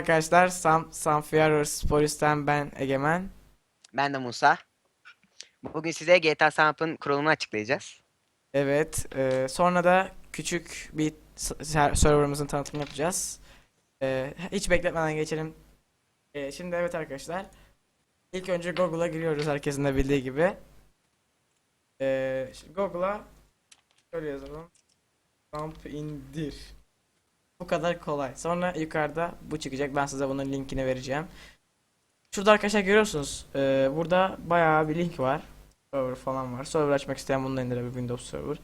arkadaşlar. Sam vs Polis'ten ben Egemen. Ben de Musa. Bugün size GTA Samp'ın kurulumunu açıklayacağız. Evet. e, sonra da küçük bir serverımızın tanıtımını yapacağız. E, hiç bekletmeden geçelim. E, şimdi evet arkadaşlar. İlk önce Google'a giriyoruz herkesin de bildiği gibi. E, Google'a şöyle yazalım. Samp indir. Bu kadar kolay. Sonra yukarıda bu çıkacak. Ben size bunun linkini vereceğim. Şurada arkadaşlar görüyorsunuz. e, burada bayağı bir link var. Server falan var. Server açmak isteyen bunu indirebilir Windows Server.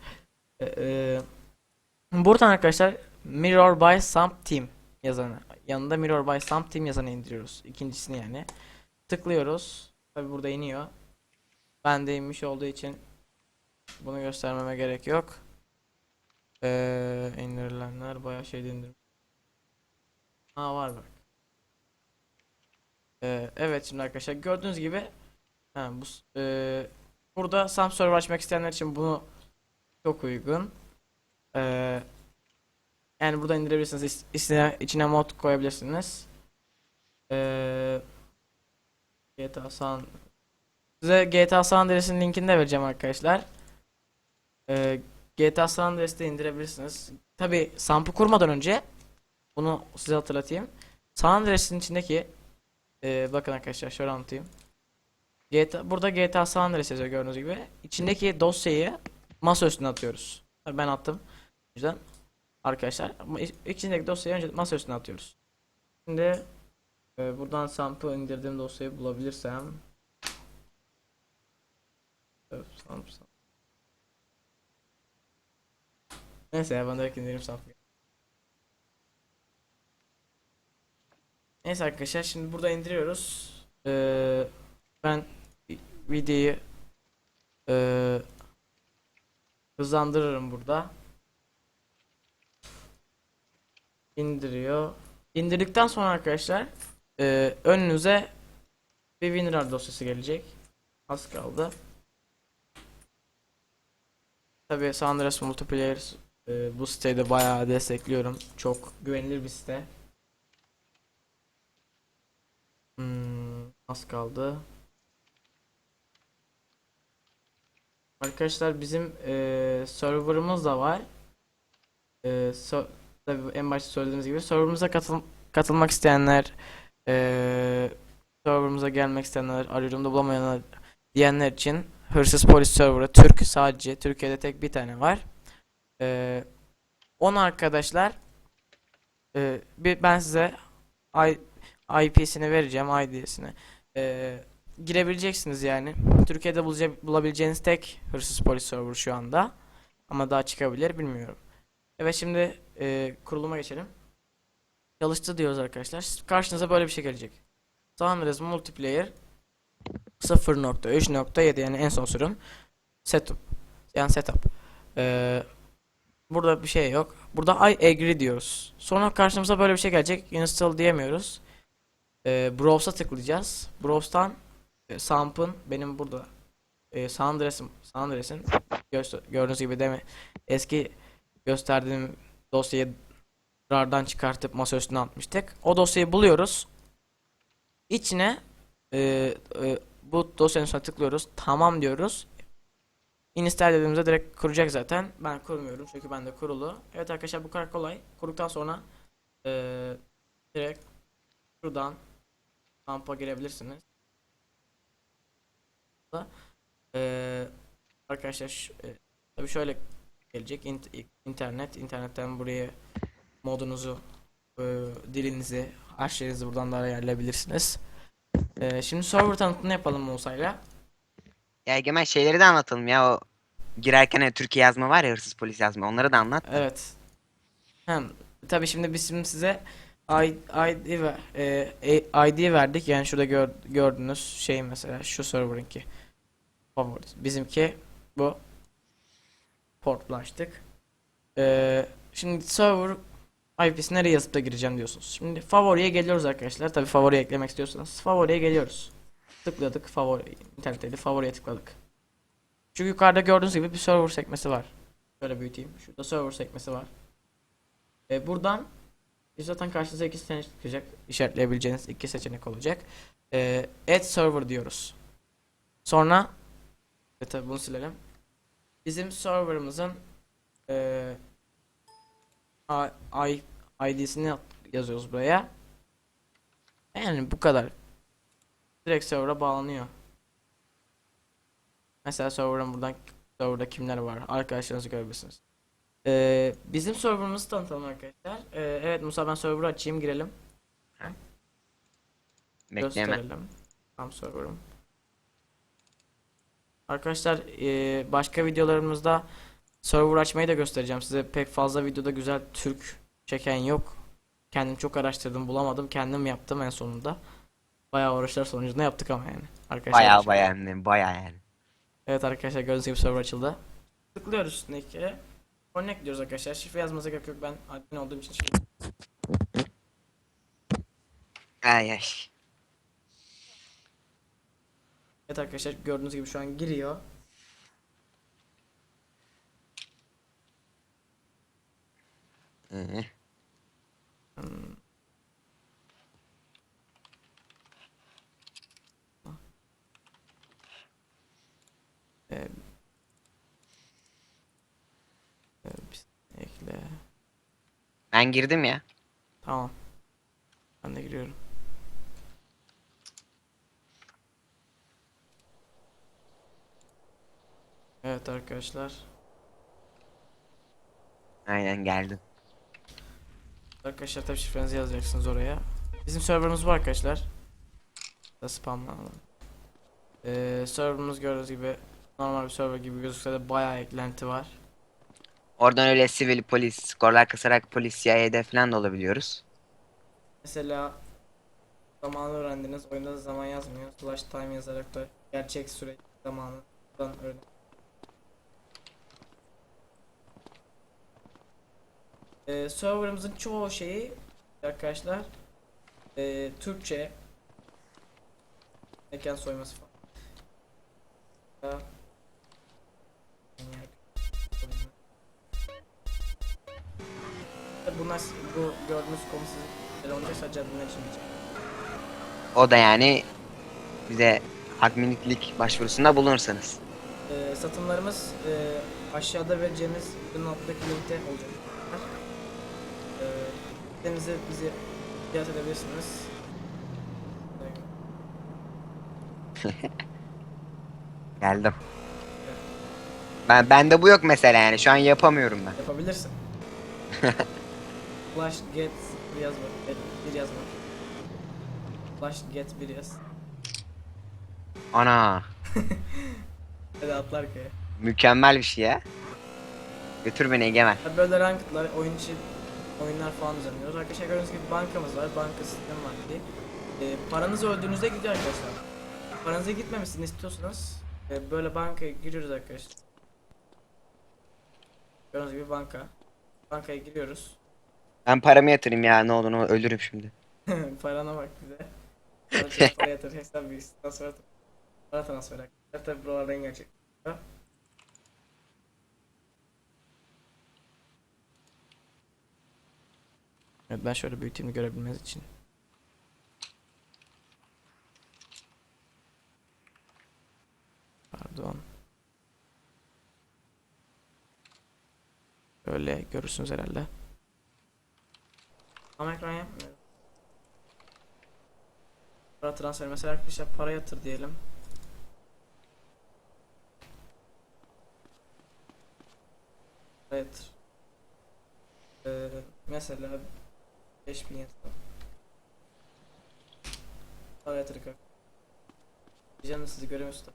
E, e, buradan arkadaşlar Mirror by Sump Team yazanı. Yanında Mirror by Sump Team yazanı indiriyoruz. İkincisini yani. Tıklıyoruz. Tabi burada iniyor. Bende inmiş olduğu için bunu göstermeme gerek yok. İndirilenler bayağı şey indir. Ha var bak. Ee, evet şimdi arkadaşlar gördüğünüz gibi ha, bu, ee, burada Sam server açmak isteyenler için bunu çok uygun. Ee, yani burada indirebilirsiniz. İçine, içine mod koyabilirsiniz. Ee, GTA San Size GTA San Andreas'ın linkini de vereceğim arkadaşlar. Ee, GTA San Andreas'ı indirebilirsiniz. Tabi Samp'ı kurmadan önce bunu size hatırlatayım. San Andreas'ın içindeki ee, bakın arkadaşlar şöyle anlatayım. GTA, burada GTA San Andreas yazıyor gördüğünüz gibi. İçindeki dosyayı masa üstüne atıyoruz. Ben attım. O yüzden arkadaşlar içindeki dosyayı önce masa üstüne atıyoruz. Şimdi e, buradan Samp'ı indirdiğim dosyayı bulabilirsem Samp, Samp. Neyse ya ben direkt indireyim Samp'ı. Neyse arkadaşlar şimdi burada indiriyoruz. Ee, ben vi- videoyu ee, hızlandırırım burada. İndiriyor. İndirdikten sonra arkadaşlar ee, önünüze bir WinRAR dosyası gelecek. Az kaldı. Tabii San Andreas Multiplayer ee, bu siteyi de bayağı destekliyorum. Çok güvenilir bir site. Hmm, az kaldı. Arkadaşlar bizim eee serverımız da var. Eee so- tabii en başta söylediğimiz gibi serverımıza katıl katılmak isteyenler eee serverımıza gelmek isteyenler arıyorum bulamayanlar diyenler için Hırsız Polis serverı Türk sadece Türkiye'de tek bir tane var. Eee 10 arkadaşlar eee, bir ben size IP'sini vereceğim ID'sini. Ee, girebileceksiniz yani. Türkiye'de bulabileceğiniz tek hırsız polis server şu anda. Ama daha çıkabilir bilmiyorum. Evet şimdi e, kuruluma geçelim. Çalıştı diyoruz arkadaşlar. Karşınıza böyle bir şey gelecek. San Andreas Multiplayer 0.3.7 yani en son sürüm. Setup. Yani setup. Ee, burada bir şey yok. Burada I agree diyoruz. Sonra karşımıza böyle bir şey gelecek. Install diyemiyoruz. E, Browse'a tıklayacağız. Browse'tan e, Samp'ın benim burada e, San Andreas'ın San Andreas'ın göster- gördüğünüz gibi değil mi? Eski gösterdiğim dosyayı RAR'dan çıkartıp masa üstüne atmıştık. O dosyayı buluyoruz. İçine e, e, bu dosyanın üstüne tıklıyoruz. Tamam diyoruz. Install dediğimizde direkt kuracak zaten. Ben kurmuyorum çünkü bende kurulu. Evet arkadaşlar bu kadar kolay. Kurduktan sonra e, direkt şuradan kampa girebilirsiniz. Ee, arkadaşlar e, tabii şöyle gelecek İnt- internet internetten buraya modunuzu e, dilinizi her şeyinizi buradan da ayarlayabilirsiniz. Ee, şimdi server tanıtımını yapalım Musa'yla. Ya Egemen şeyleri de anlatalım ya o girerken hani Türkiye yazma var ya hırsız polis yazma onları da anlat. Evet. Hem tabii şimdi biz şimdi size I- ID e, e, ID verdik. Yani şurada gör, gördüğünüz şey mesela şu server'ınki. Favori. Bizimki bu. Portlaştık. Ee, şimdi server IP'si nereye yazıp da gireceğim diyorsunuz. Şimdi favoriye geliyoruz arkadaşlar. Tabii favoriye eklemek istiyorsanız favoriye geliyoruz. Tıkladık favori internetteydi favoriye tıkladık. Şu yukarıda gördüğünüz gibi bir server sekmesi var. Şöyle büyüteyim. Şurada server sekmesi var. E, buradan Zaten karşınıza iki seçenek çıkacak. İşaretleyebileceğiniz iki seçenek olacak. Ee, add server diyoruz. Sonra e, tabi bunu silelim. Bizim serverımızın e, I- ID'sini yazıyoruz buraya. Yani bu kadar. Direkt server'a bağlanıyor. Mesela server'ın buradan server'da kimler var arkadaşlarınızı görebilirsiniz. Ee, bizim server'ımızı tanıtalım arkadaşlar. Ee, evet Musa ben server'ı açayım girelim. Gösterelim. Tam server'ım. Arkadaşlar ee, başka videolarımızda server açmayı da göstereceğim size. Pek fazla videoda güzel Türk çeken yok. Kendim çok araştırdım bulamadım. Kendim yaptım en sonunda. Bayağı uğraşlar sonucunda yaptık ama yani. Arkadaşlar Baya baya de baya yani. Evet arkadaşlar gördüğünüz gibi server açıldı. Tıklıyoruz üstündeki. Connect diyoruz arkadaşlar. Şifre yazmanıza gerek yok. Ben admin olduğum için şifre. Ay ay. Evet arkadaşlar gördüğünüz gibi şu an giriyor. Hı. Ee, e, bir- ekle. Ben girdim ya. Tamam. Ben de giriyorum. Evet arkadaşlar. Aynen geldim. Arkadaşlar tabii şifrenizi yazacaksınız oraya. Bizim serverımız bu arkadaşlar. Da spamlanalım. Ee, serverımız gördüğünüz gibi normal bir server gibi gözükse de bayağı eklenti var. Oradan öyle sivil polis, skorlar kasarak polis CIA'de falan da olabiliyoruz. Mesela zamanı öğrendiniz. Oyunda da zaman yazmıyor. Slash time yazarak da gerçek süre zamanı öğren. Ee, serverımızın çoğu şeyi arkadaşlar ee, Türkçe mekan soyması falan. Gördüğünüz konu sadece adminler için geçer. O da yani bize adminlik başvurusunda bulunursanız. Ee, satımlarımız e, aşağıda vereceğimiz videonun altındaki linkte olacak. Ee, bizi ziyaret edebilirsiniz. Geldim. Ben bende bu yok mesela yani şu an yapamıyorum ben. Yapabilirsin. Flash get bir yaz. Evet, bir yaz var. Flash get bir yaz. Ana Hadi atlar ki. mükemmel bir şey ya. Götür beni Egemen. Tabii Böyle rankedlar, oyun içi oyunlar falan düzenliyoruz. Arkadaşlar gördüğünüz gibi bankamız var, banka sistemi var diye. Ee, paranız öldüğünüzde gidiyor arkadaşlar. Paranızı gitmemesini istiyorsanız e, böyle bankaya giriyoruz arkadaşlar. Gördüğünüz gibi banka. Bankaya giriyoruz. Ben paramı yatırayım ya ne olur ne olur ölürüm şimdi. Parana bak bize. Para para yatıracaksan bir transfer para transfer arkadaşlar. Tabii buralarda en gerçek. Evet ben şöyle büyüteyim görebilmeniz için. Pardon. Böyle görürsünüz herhalde. Ama ekran yapmıyorum. Para transfer mesela arkadaşlar para yatır diyelim. Para yatır. Ee, mesela 5000 yatır. Para yatır kanka. Canım sizi göremiyorsun.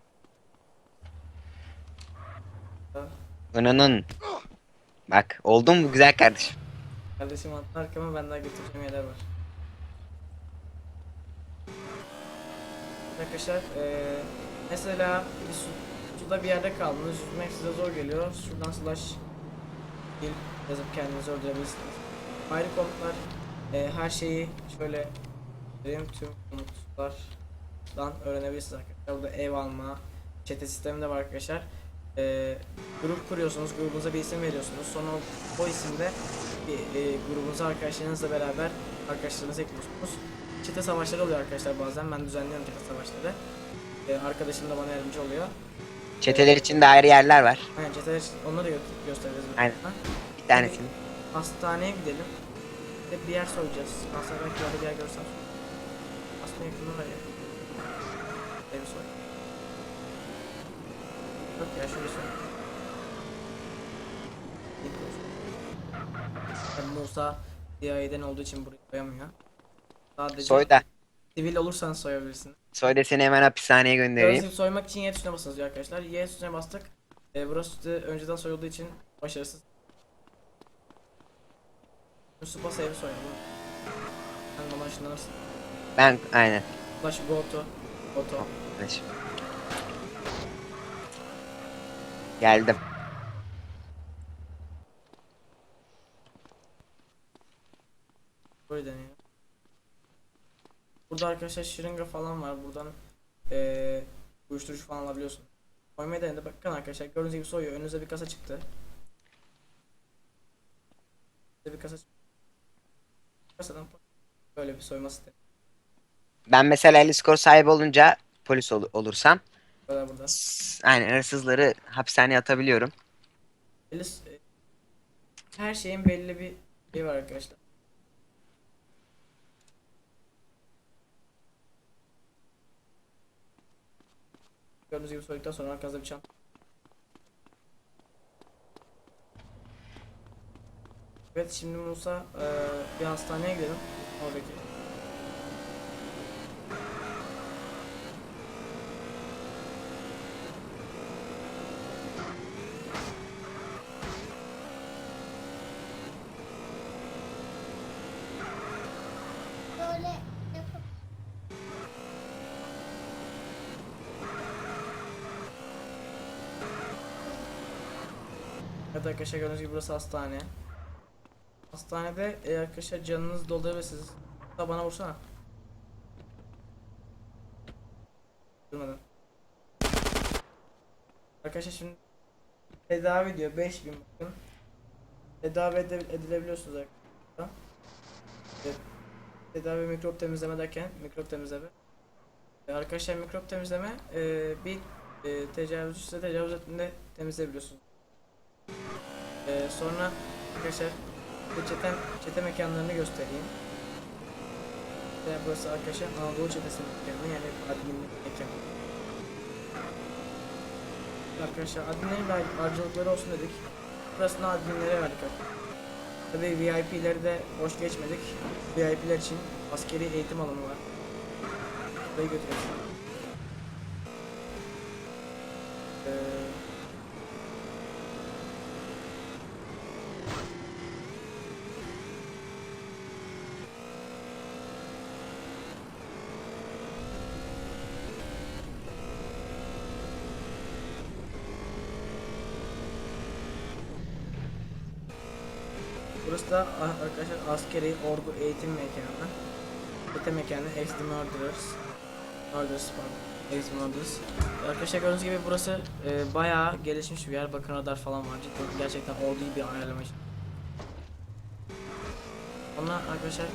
da. Ananın. Bak oldu mu güzel kardeşim. Kardeşim atla arkama ben daha götüreceğim yerler var. Arkadaşlar eee mesela bir su, suda bir yerde kaldınız yüzmek size zor geliyor. Şuradan slash bil yazıp kendinizi öldürebilirsiniz. Ayrı komutlar eee, her şeyi şöyle vereyim tüm komutlardan öğrenebilirsiniz arkadaşlar. Burada ev alma çete sistemi de var arkadaşlar. e, grup kuruyorsunuz. Grubunuza bir isim veriyorsunuz. Sonra o, o isimde bir, e, grubunuza arkadaşlarınızla beraber arkadaşlarınızı ekliyorsunuz. Çete savaşları oluyor arkadaşlar bazen. Ben düzenliyorum çete savaşları. E, arkadaşım da bana yardımcı oluyor. Çeteler için de ayrı yerler var. Aynen çeteler onları da gö- gösteririz. Aynen. birazdan. Bir tanesini. Hastaneye gidelim. Bir bir yer soyacağız. Hastane belki orada bir yer görsem. Hastane yakında var ya. Evi soy. Yok ya şöyle. Tabii Musa CIA'den olduğu için burayı soyamıyor. Sadece Soy da. sivil olursan soyabilirsin. Soy da seni hemen hapishaneye göndereyim. Gibi soymak için Y tuşuna basınız diyor arkadaşlar. Y tuşuna bastık. E, burası da önceden soyulduğu için başarısız. Yusuf bas evi soyalım. Sen bana ışınlanırsın. Ben aynen. Flash go to. Go to. Arkadaşım. Geldim. Böyle deniyor. Burada arkadaşlar şırınga falan var. Buradan eee uyuşturucu falan alabiliyorsun. Soymaya denedi. Bakın arkadaşlar gördüğünüz gibi soyuyor. Önünüze bir kasa çıktı. Önünüze bir kasa çıktı. Kasadan böyle bir soyma sistemi. Ben mesela 50 skor sahibi olunca polis ol- olursam Böyle burada. aynen hırsızları hapishaneye atabiliyorum. E, her şeyin belli bir şey var arkadaşlar. Gördüğünüz gibi soyduktan sonra arkanızda bir çanta. Evet şimdi Musa eee, bir hastaneye gidelim. Oradaki. Böyle yapıp Evet arkadaşlar gördüğünüz gibi burası hastane. Hastanede e, arkadaşlar canınız doldurabilirsiniz. Da bana vursana. Durmadan. Arkadaşlar şimdi tedavi diyor 5000 bakın. Tedavi edilebiliyorsunuz arkadaşlar. Evet. Tedavi mikrop temizleme derken mikrop temizleme. E, arkadaşlar mikrop temizleme e, bir e, tecavüzcü tecavüz ettiğinde temizleyebiliyorsunuz. Ee, sonra arkadaşlar bu çete, çete mekanlarını göstereyim. Ve burası arkadaşlar Anadolu çetesinin mekanı yani adminlik mekanı. Arkadaşlar adminlerin de harcılıkları olsun dedik. Burasını adminlere verdik arkadaşlar. Tabi VIP'leri de boş geçmedik. VIP'ler için askeri eğitim alanı var. Burayı götürüyoruz. Ee, Burası da arkadaşlar askeri ordu eğitim mekanı. Öte mekanı Ex the Murderers. Murderers pardon. Ex Murderers. Arkadaşlar gördüğünüz gibi burası e, bayağı gelişmiş bir yer. Bakın radar falan var. Cidden gerçekten orduyu bir ayarlama için. Sonra arkadaşlar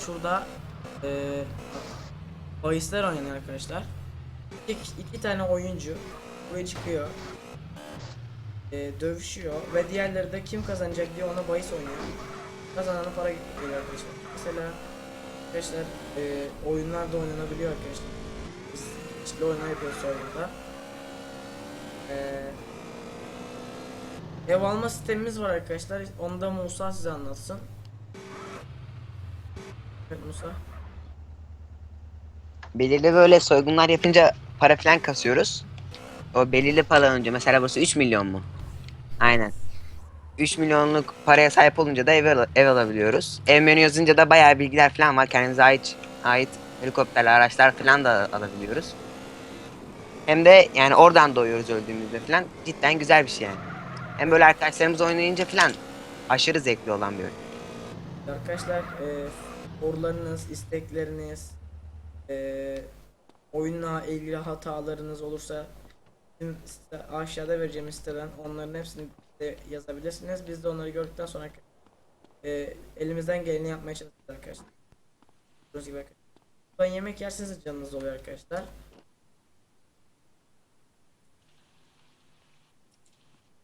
şurada e, bahisler oynanıyor arkadaşlar. İki, iki tane oyuncu buraya çıkıyor e, dövüşüyor ve diğerleri de kim kazanacak diye ona bahis oynuyor. Kazanana para geliyor arkadaşlar. Mesela arkadaşlar e, oyunlar da oynanabiliyor arkadaşlar. Biz işte oyunlar yapıyoruz oyunda. E, ev alma sistemimiz var arkadaşlar. Onu da Musa size anlatsın. Evet Musa. Belirli böyle soygunlar yapınca para falan kasıyoruz. O belirli para önce mesela burası 3 milyon mu? Aynen. 3 milyonluk paraya sahip olunca da ev, al- ev alabiliyoruz. Ev menü yazınca da bayağı bilgiler falan var. Kendinize ait ait helikopterler, araçlar falan da alabiliyoruz. Hem de yani oradan doğuyoruz öldüğümüzde falan. Cidden güzel bir şey yani. Hem böyle arkadaşlarımız oynayınca falan aşırı zevkli olan bir oyun. Arkadaşlar e, sorularınız, istekleriniz, e, oyunla ilgili hatalarınız olursa site- aşağıda vereceğimiz siteden onların hepsini de yazabilirsiniz. Biz de onları gördükten sonra e, elimizden geleni yapmaya çalışacağız arkadaşlar. Gördüğünüz gibi arkadaşlar. Buradan yemek yerseniz canınız oluyor arkadaşlar.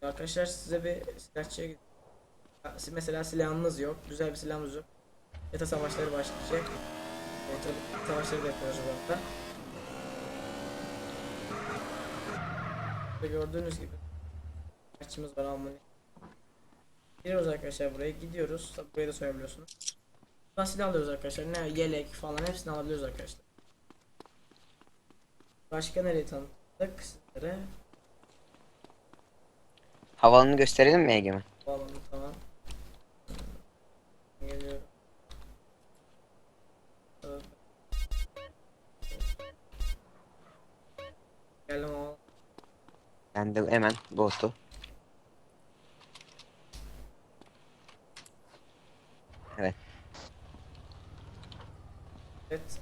Arkadaşlar size bir silahçıya gidin. Mesela silahınız yok. Güzel bir silahınız yok. Beta savaşları başlayacak. Tabii savaşları da yapıyoruz bu arada. Gördüğünüz gibi maçımız var Almanya. Giriyoruz arkadaşlar buraya gidiyoruz. Tabii buraya da söyleyebiliyorsunuz. Buradan silah alıyoruz arkadaşlar. Ne yelek falan hepsini alabiliyoruz arkadaşlar. Başka nereye tanıttık sizlere? Havalanı gösterelim mi Egemen? Bağlandı tamam. Ben de hemen botu. Evet. evet.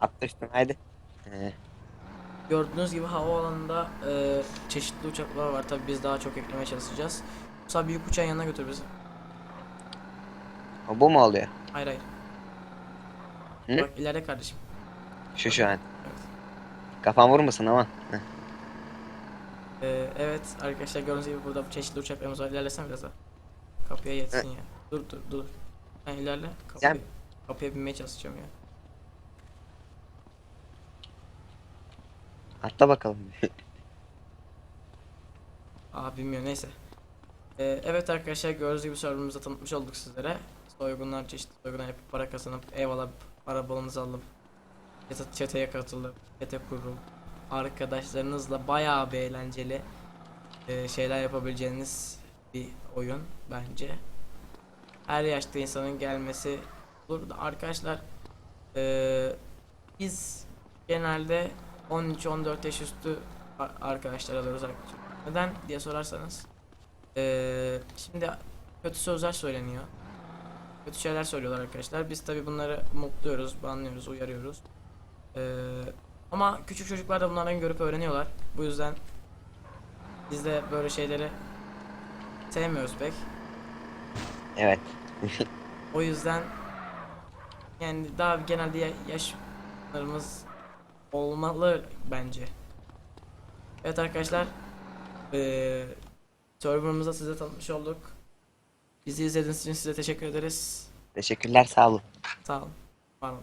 Atla üstüne haydi. Ee, Gördüğünüz gibi havaalanında e, çeşitli uçaklar var. Tabi biz daha çok eklemeye çalışacağız. Mesela büyük uçağın yanına götür bizi. o bu mu oluyor? Hayır hayır. Hı? Bak ileride kardeşim. Şu şu an. Evet. Kafan vurmasın ama. Heh. Ee, evet arkadaşlar gördüğünüz gibi burada çeşitli uçaklarımız var. İlerlesene biraz daha. Kapıya yetsin ya. Dur dur dur. Sen ilerle. Kapıya, Sen- kapıya binmeye çalışacağım ya. Atla bakalım. Aa bilmiyorum neyse. Ee, evet arkadaşlar gördüğünüz gibi serverımızı tanıtmış olduk sizlere. Soygunlar çeşitli soygunlar yapıp para kazanıp ev alıp para balınızı alıp çete- çeteye katılıp çete kurup arkadaşlarınızla bayağı bir eğlenceli e, şeyler yapabileceğiniz bir oyun bence. Her yaşta insanın gelmesi olur da arkadaşlar e, biz genelde 13-14 yaş üstü arkadaşlar alıyoruz arkadaşlar. Neden diye sorarsanız eee, şimdi kötü sözler söyleniyor. Kötü şeyler söylüyorlar arkadaşlar. Biz tabi bunları mutluyoruz, banlıyoruz, uyarıyoruz. Eee, ama küçük çocuklar da bunlardan görüp öğreniyorlar. Bu yüzden biz de böyle şeyleri sevmiyoruz pek. evet. O yüzden yani daha genelde ya- yaşlarımız olmalı bence. Evet arkadaşlar eee serverımıza size tanıtmış olduk. Bizi izlediğiniz için size teşekkür ederiz. Teşekkürler sağ olun. Sağ olun. Var olun.